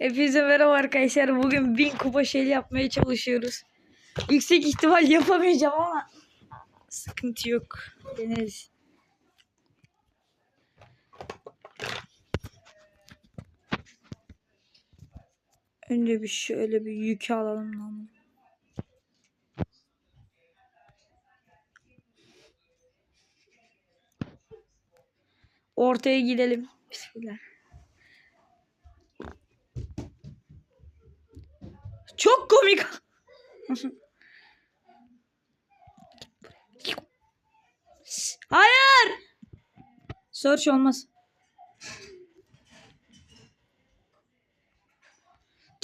Hepinize merhaba arkadaşlar. Bugün bin kupa şeyli yapmaya çalışıyoruz. Yüksek ihtimal yapamayacağım ama sıkıntı yok. Deneriz. Önce bir şöyle bir yükü alalım lan. Ortaya gidelim. Bismillah. Çok komik. Hayır. Search olmaz.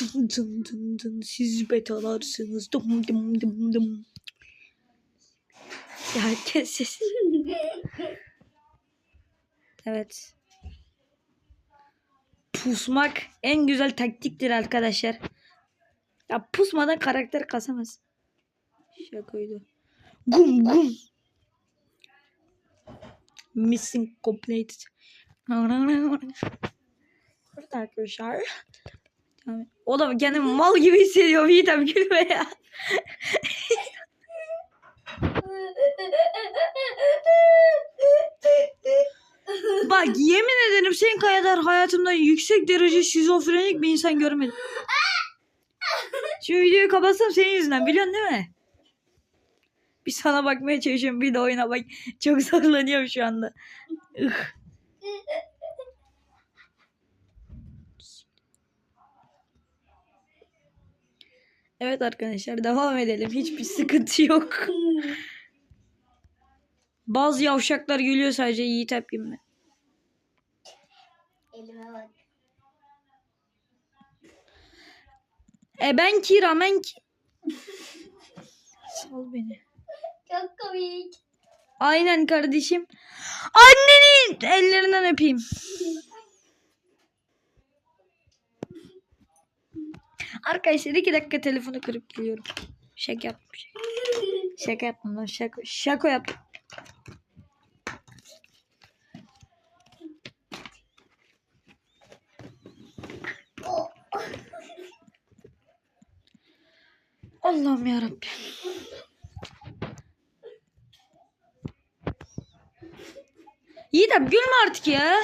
Dum dum dum dum siz betalarsınız. Dum dum dum dum. Ya kes sesini. Evet. Pusmak en güzel taktiktir arkadaşlar. Ya pusmadan karakter kasamaz. Şakaydı. Gum gum. Missing completed. Evet arkadaşlar. Tamam. O da kendimi mal gibi hissediyor. Yiğitem gülme ya. Bak yemin ederim senin kadar hayatımda yüksek derece şizofrenik bir insan görmedim. Şu videoyu kapatsam senin yüzünden biliyorsun değil mi? Bir sana bakmaya çalışıyorum bir de oyuna bak. Çok zorlanıyorum şu anda. Evet arkadaşlar devam edelim. Hiçbir sıkıntı yok. Bazı yavşaklar gülüyor sadece hep gibi. Elime bak. E ben Kira ben ki... Sal beni. Çok komik. Aynen kardeşim. Annenin ellerinden öpeyim. Arkadaşlar iki dakika telefonu kırıp geliyorum. Şaka yaptım. Şaka, şaka yaptım lan şaka. Şaka yaptım. Allah'ım yarabbim. Yiğit abi gülme artık ya.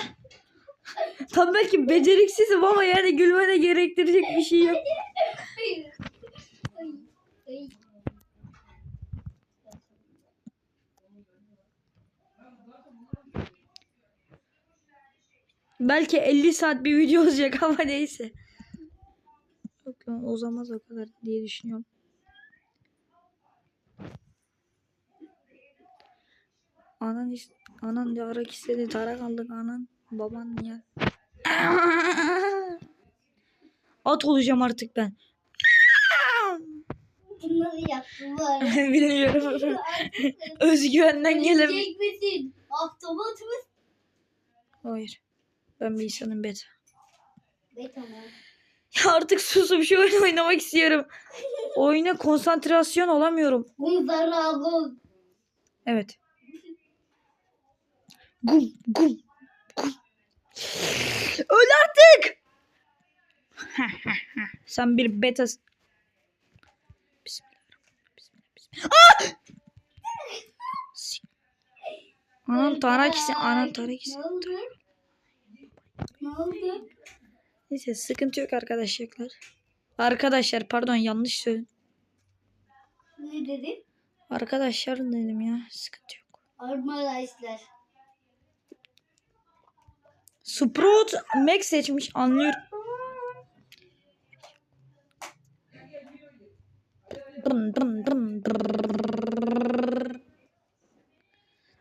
Tam belki beceriksizim ama yani gülmene gerektirecek bir şey yok. Belki 50 saat bir video olacak ama neyse. Yok uzamaz o kadar diye düşünüyorum. Anan is anan yarak istedi tarak aldık anan baban ya. At olacağım artık ben. Bunları yaptım var. Bilmiyorum. Özgüvenden gelemiyorum. Misin? Ahtapot mu? Hayır. Ben bir insanım beta. Be tamam. Ya artık susup şu oyunu oynamak istiyorum. Oyuna konsantrasyon olamıyorum. Bu zarabı. Evet. Gum gum gum. Öl artık. Sen bir beta. Bismillahirrahmanirrahim. Ah! Anam tarak ise anam tarak ise. Ne oldu? Ne oldu? Neyse sıkıntı yok arkadaşlar. Arkadaşlar pardon yanlış söyledim. Ne dedin? Arkadaşlar dedim ya sıkıntı yok. Arkadaşlar. Sprout Max seçmiş anlıyorum.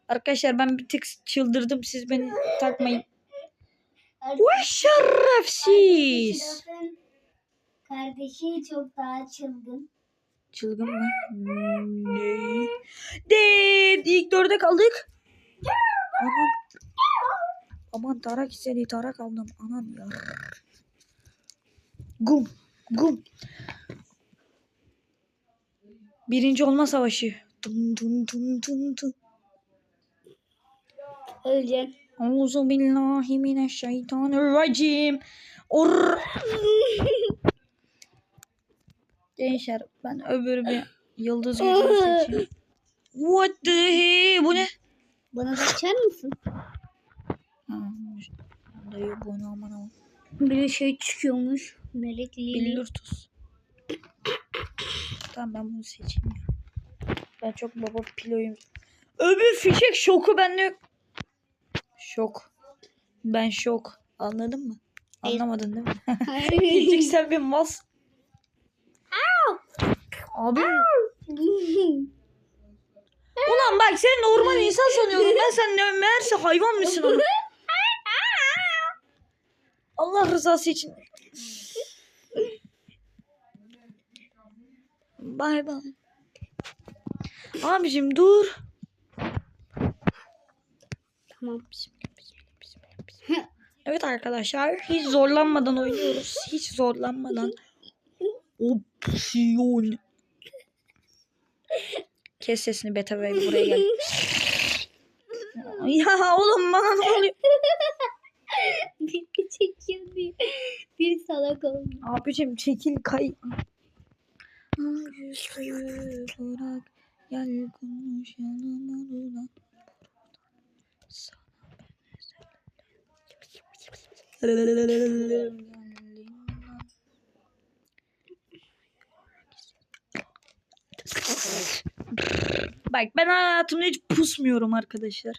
Arkadaşlar ben bir tık çıldırdım siz beni takmayın. Ve şerefsiz. Kardeşi çok daha çılgın. Çılgın mı? Ne? Dead. İlk dörde kaldık. Aman. Aman tarak istedi tarak aldım. Aman ya. Gum. Gum. Birinci olma savaşı. Dun dun dun dun dun. Öleceksin. Euzu billahi mineşşeytanirracim. Or. Gençler ben öbür bir yıldız yüzünü seçeyim. What the hey? Bu ne? Bana mısın? Ha, Dayı bu ne aman aman. Bir şey çıkıyormuş. Melek Lili. Billurtus. tamam ben bunu seçeyim ya. Ben çok baba piloyum. Öbür fişek şoku bende yok. Şok. Ben şok. Anladın mı? Anlamadın değil mi? Diyecek sen bir mas. Abi. Ulan bak sen normal insan sanıyordum. Ben sen ne meğerse hayvan mısın oğlum? Allah rızası için. Bay bay. Abicim dur. tamam. Evet arkadaşlar hiç zorlanmadan oynuyoruz. Hiç zorlanmadan. Opsiyon. Kes sesini beta ve buraya gel. ya oğlum bana ne oluyor? Bir çekiyor diye. Bir salak oldu. Abicim çekil kay. Bırak gel konuşalım oradan. Bak ben hayatımda hiç pusmuyorum arkadaşlar.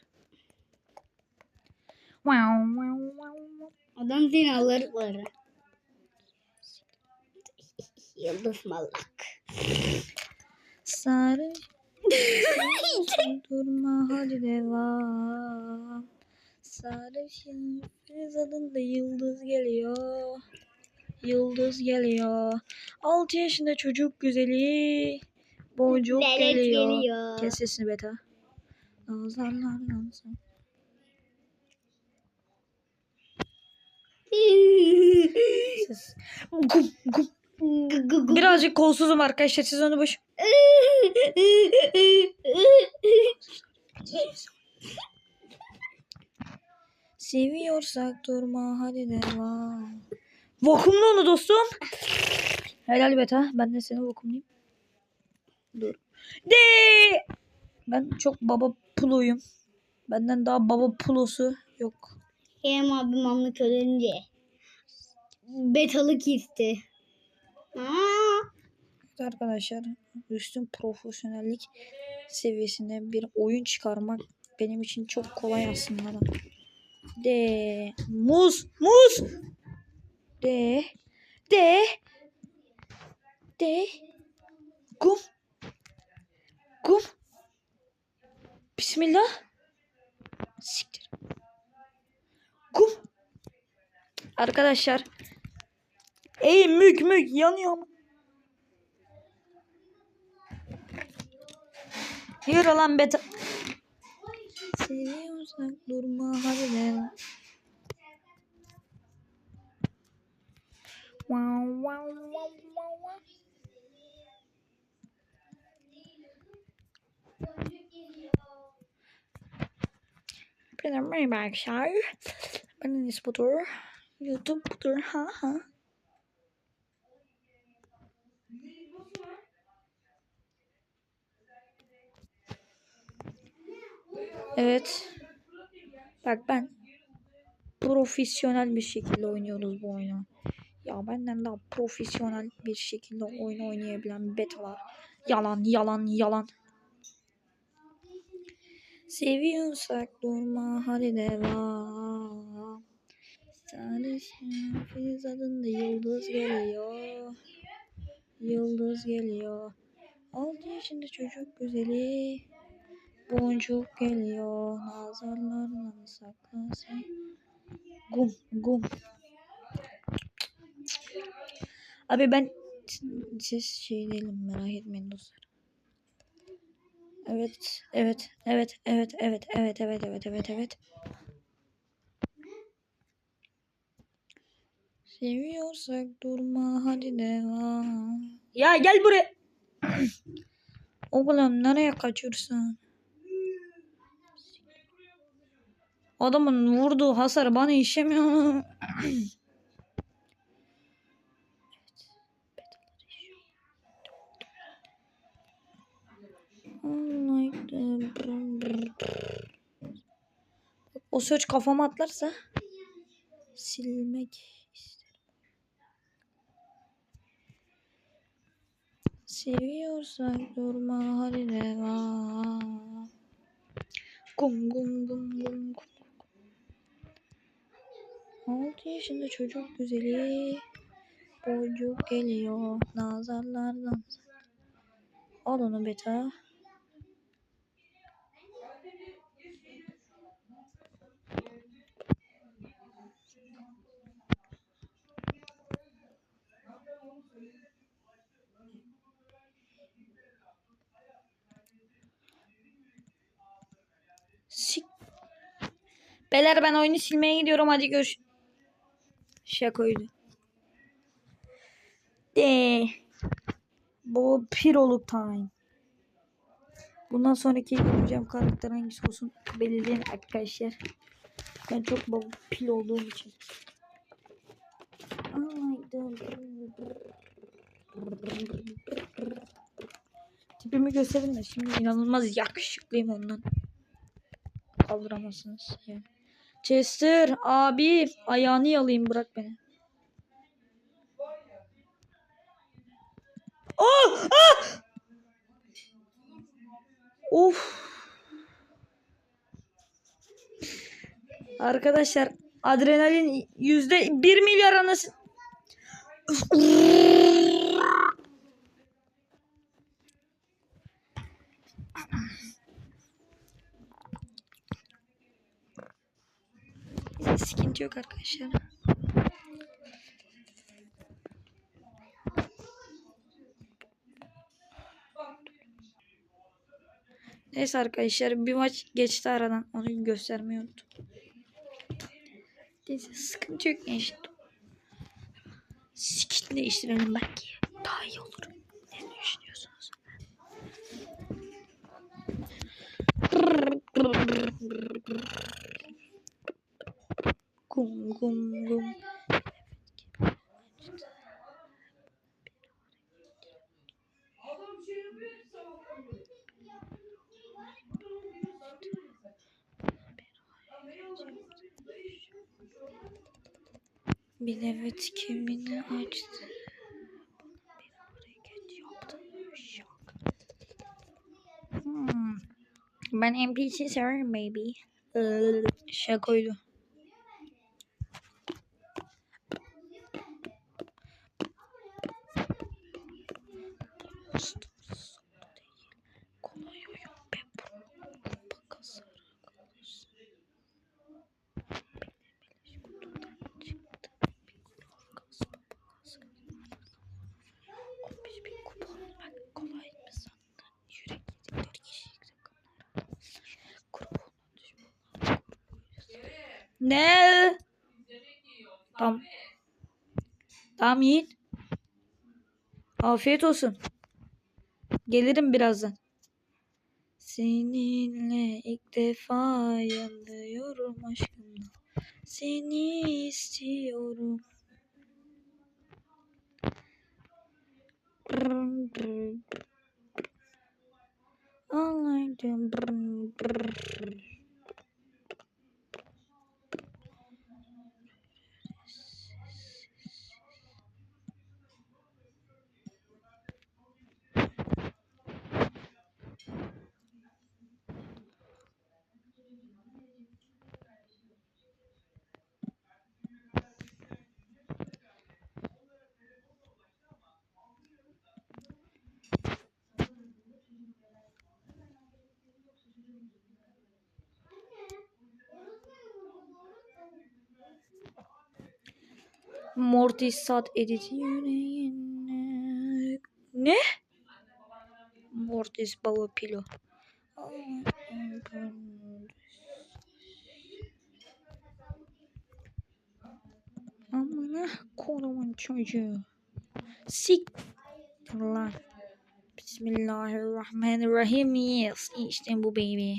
Adam alır var. Yıldız malak. Sarı durma hadi devam. Sarışın Filiz adında yıldız geliyor. Yıldız geliyor. 6 yaşında çocuk güzeli. Boncuk geliyor. geliyor. Kes sesini beta. Nazarlar yansın. Birazcık kolsuzum arkadaşlar siz onu boş. Seviyorsak durma hadi devam. Vakumla onu dostum. Helal beta. Ben de seni vakumlayayım. Dur. De. Ben çok baba puluyum. Benden daha baba pulosu yok. Hem abim amlık ölünce. Betalık isti. Aa, Evet arkadaşlar üstün profesyonellik seviyesinde bir oyun çıkarmak benim için çok kolay aslında. da. De muz muz de de de gum gum Bismillah siktir Arkadaşlar. Ey mük mük yanıyor mu? Yürü lan beta. Seni uzak durma hadi de. Merhaba arkadaşlar. Ben Enis Budur. YouTube Batur. Ha ha. Evet. Bak ben profesyonel bir şekilde oynuyoruz bu oyunu. Ya benden daha profesyonel bir şekilde oyun oynayabilen betalar. Yalan yalan yalan. Seviyorsak durma hadi devam. Sarışın Filiz adında yıldız geliyor. Yıldız geliyor. 6 yaşında çocuk güzeli. Boncuk geliyor. Nazarlarla saklasın. Gum gum. Abi ben siz şey değilim merak etmeyin dostlar. Evet, evet, evet, evet, evet, evet, evet, evet, evet, evet. Seviyorsak durma hadi devam. Ya gel buraya. Oğlum nereye kaçıyorsun? Adamın vurduğu hasar bana işemiyor. o söz kafama atlarsa silmek Seviyorsak durma hadi devam. Gum gum gum gum gum. Altı yaşında çocuk güzeli. Boncuk geliyor nazarlardan. Al onu beta. Sik. Beyler ben oyunu silmeye gidiyorum hadi görüş. Şakoydu. De. Bu pirolu time. Bundan sonraki yapacağım karakter hangisi olsun belirleyin arkadaşlar. Ben çok baba pil olduğum için. Tipimi gösterin de şimdi inanılmaz yakışıklıyım ondan. Kaldıramazsınız. Yani. Chester abi ayağını yalayayım bırak beni. Oh! Ah! Of. Arkadaşlar adrenalin yüzde bir milyar anası. Sıkıntı yok arkadaşlar. Neyse arkadaşlar bir maç geçti aradan. Onu göstermeyi unuttum. Neyse sıkıntı yok gençler. Skin değiştirelim belki. Daha iyi olur. Ne düşünüyorsunuz? Gum gum gum. Bir evet kimini açtı. Hmm. Ben NPC severim baby. Ee, Şakoydu. Kolay oyun be bu. Bakasar. Kolay mı sandın? Yürek yedik dört kişilik takımlar. Grubundan düşmanlar. Ne? Tamam. Tamam yiyin. Afiyet olsun. Gelirim birazdan. Seninle ilk defa yanıyorum aşkımla. Seni istiyorum. Anlaydım. Mortis sat editi yüreğine. Ne? Mortis baba pilo. Amına kodumun çocuğu. Sik. Allah. Bismillahirrahmanirrahim. Yes. İşte bu baby.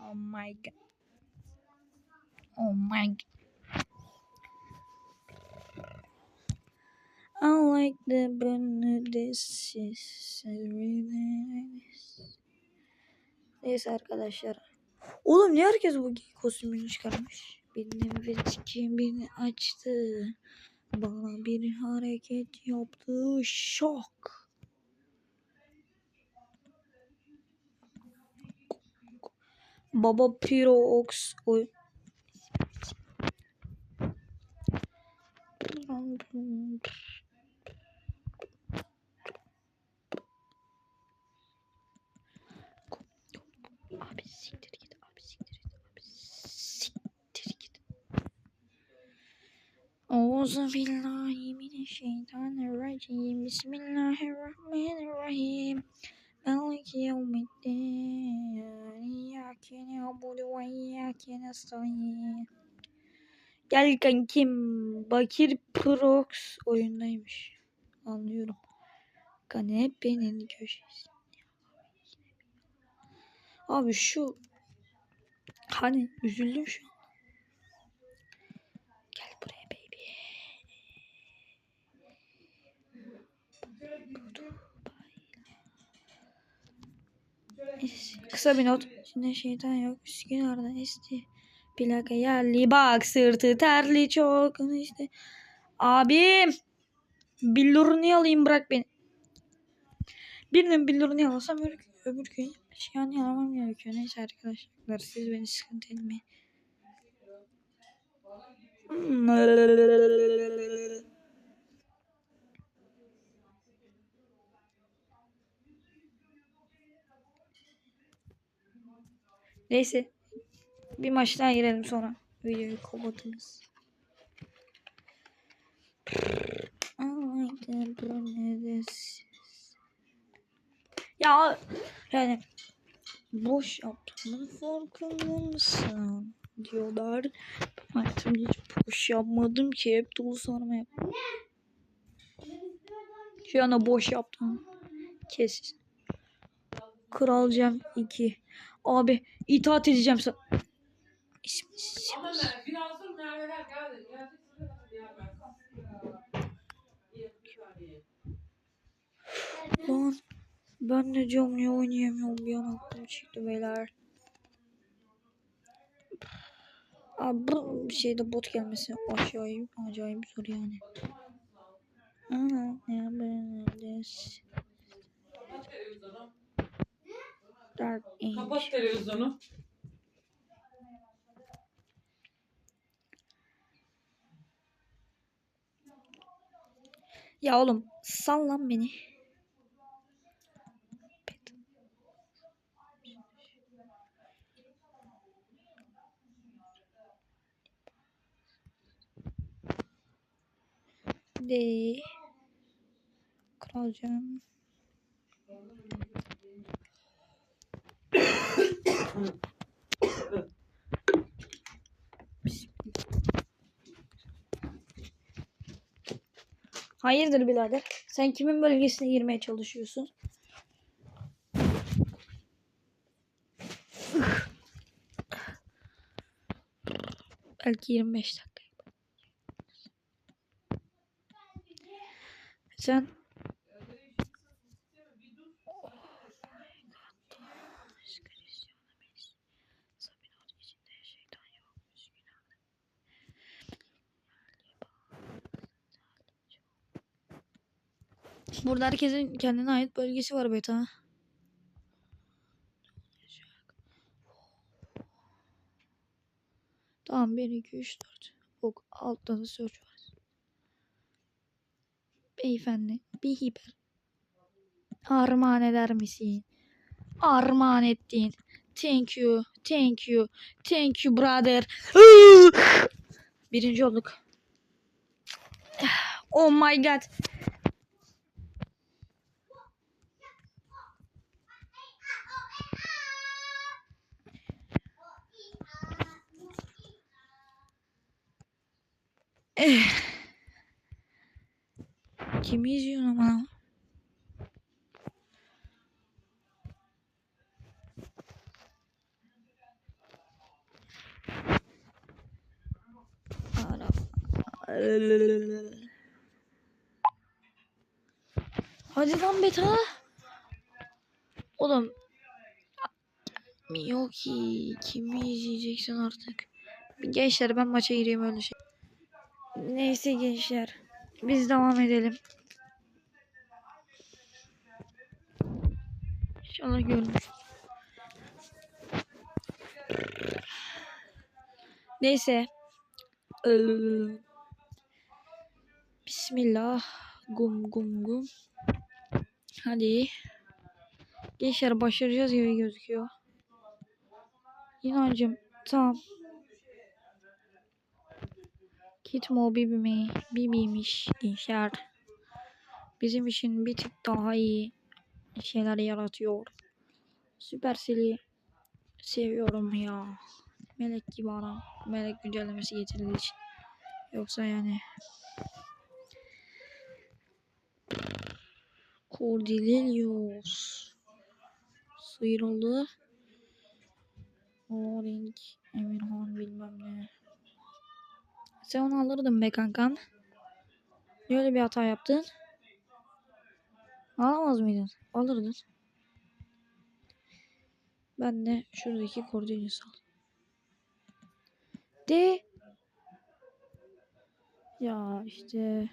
Oh my god. Oh my god. I like the bunny. This is really nice. Neyse arkadaşlar. Oğlum niye herkes bu kostümünü çıkarmış? Benim ve açtı. Bana bir hareket yaptı. Şok. Baba Piro Ox oy. Abi siktir git abi siktir git abi siktir git. Euzubillahimineşşeytanirracim. Bismillahirrahmanirrahim. Maliki yevmiddin. İyyâke na'budu ve iyyâke nestaîn. Gel kankim. Bakir Prox oyundaymış. Anlıyorum. Kanepenin köşesi. Abi şu hani üzüldüm şu. Gel buraya baby. Kısa bir not. İçinde şeytan yok. Üsküdar'da esti. Plaka yerli bak sırtı terli çok işte. Abim. Billurunu alayım bırak beni. Birinin billurunu alasam öbür, öbür gün şey an alamam gerekiyor. Neyse arkadaşlar siz beni sıkıntı etmeyin. Neyse. Bir maç daha girelim sonra. Videoyu kapatırız. Ya yani boş yaptığımın farkında mısın? Diyorlar. Hayatımda hiç boş yapmadım ki. Hep dolu sarma yap. Şu anda boş yaptım. Kes. Kral Cem 2. Abi itaat edeceğim sana. İsmi Ama ne? Birazdan Merve'ler geldi. Geldi şuraya bak ya ben kalktım ya. Bir saniye. Lan ben de diyorum niye oynayamıyorum bir an aklım çıktı beyler. Abi bu bir şeyde bot gelmesi acayip acayip zor yani. Ana ne. Kapat televizyonu. Dark Kapat Age. televizyonu. Ya oğlum sal lan beni. De. Kralcığım. Hayırdır birader? Sen kimin bölgesine girmeye çalışıyorsun? Belki 25 dakika. Sen Burada herkesin kendine ait bölgesi var beta. Tamam 1, 2, 3, 4. Ok, altta da search var. Beyefendi bir hiper. Armağan eder misin? Armağan ettin. Thank you. Thank you. Thank you brother. Birinci olduk. Oh my god. Eh. Kimi izliyorsun ama? Hadi lan beta. Oğlum. Yok ki. Kimi izleyeceksin artık? Gençler ben maça gireyim öyle şey. Neyse gençler. Biz devam edelim. İnşallah görmüş. Neyse. Bismillah. Gum gum gum. Hadi. Gençler başaracağız gibi gözüküyor. İnancım. Tamam. Kit mo bibi mi? Bibiymiş gençler. Bizim için bir tık daha iyi şeyler yaratıyor. Süpersel'i seviyorum ya. Melek gibi adam. Melek güncellemesi getirildiği için. Yoksa yani Cordelius sıyrıldı. Oring Emirhan bilmem ne. Sen onu alırdın be kankam. Niye öyle bir hata yaptın? Alamaz mıydın? Alırdın. Ben de şuradaki Cordelius al. De. Ya işte.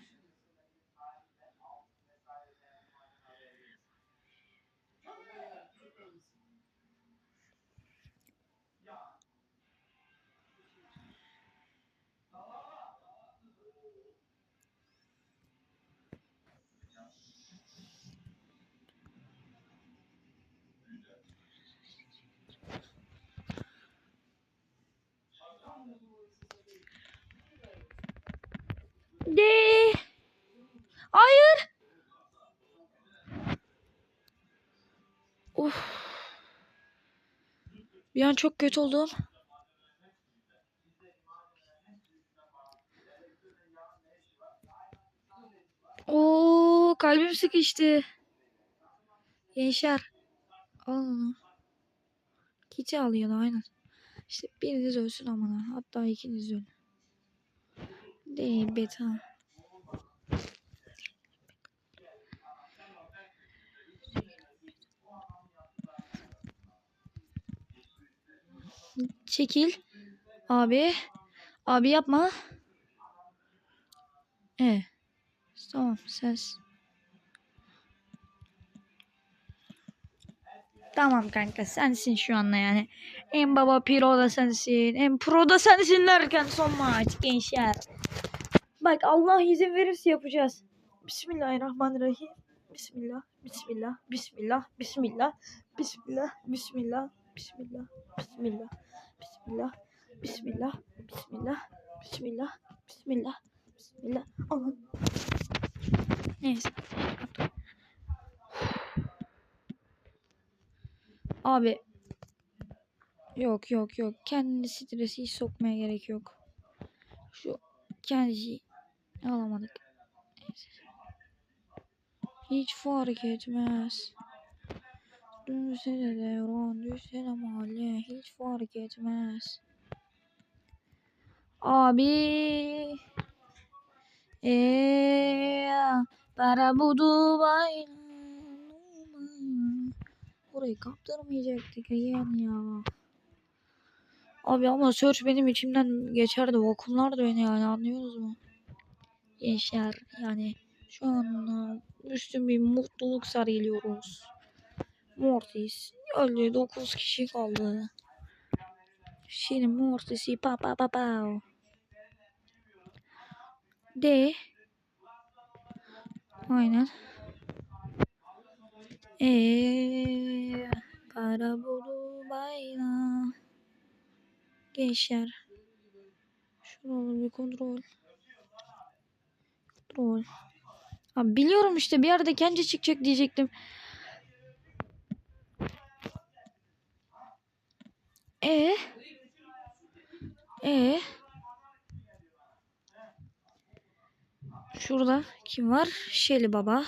De. Hayır. Of. Bir an çok kötü oldum. Oo, kalbim sıkıştı. Gençler. Al onu. Kiti alıyordu aynen. İşte biriniz ölsün amına. Hatta ikiniz ölün. Değil beta. Çekil. Abi. Abi yapma. E. Tamam ses. Tamam kanka sensin şu anda yani. En baba piro da sensin. En pro da sensin derken son maç gençler. Bak Allah izin verirse yapacağız. Bismillahirrahmanirrahim. Bismillah, bismillah, bismillah, bismillah, bismillah, bismillah, bismillah, bismillah, bismillah, bismillah, bismillah, bismillah, bismillah, bismillah. Allah. Neyse. Abi. Yok yok yok. Kendini stresi hiç sokmaya gerek yok. Şu kendisi alamadık. Hiç fark etmez. Dönse de devran, düşse de mahalle hiç fark etmez. Abi. Eee, para bu Dubai. Burayı kaptırmayacaktık yani ya. Abi ama search benim içimden geçerdi. Vakumlar da beni yani anlıyorsunuz mu? Gençler yani şu an üstün bir mutluluk sarılıyoruz. Mortis öldü 9 kişi kaldı. Şimdi Mortis'i pa pa pa pa. De. Aynen. Eee para bulu bayla. Gençler. Şuraları bir kontrol. Kontrol. Abi biliyorum işte bir yerde kendi çıkacak diyecektim. E E Şurada kim var? Şeli Baba.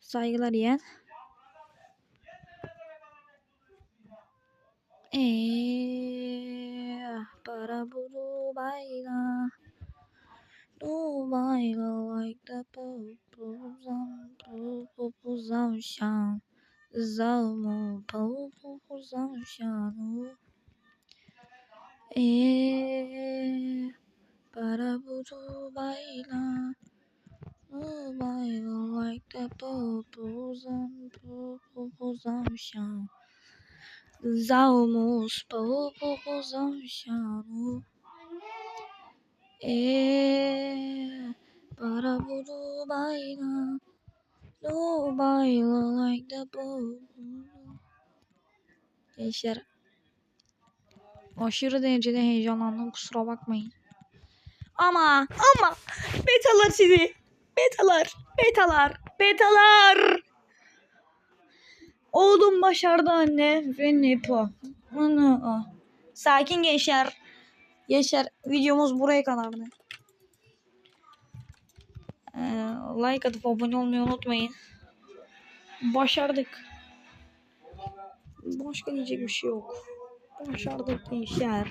Saygılar yiyen. Eee para bulu bayla. 路买个来的不不上不不不上香，绕么不不不上香路，哎，巴拉不住白啦，路买个来的不不上不不不上香，绕么不不不上香路。Eh, para budu baila. No baila like the popozan. Gençler aşırı derecede heyecanlandım kusura bakmayın. Ama ama betalar sizi. Betalar, betalar, betalar. Oğlum başardı anne ve Nepo. Ana. Sakin gençler. Gençler videomuz buraya kadardı. Ee, like atıp abone olmayı unutmayın. Başardık. Başka diyecek bir şey yok. Başardık gençler.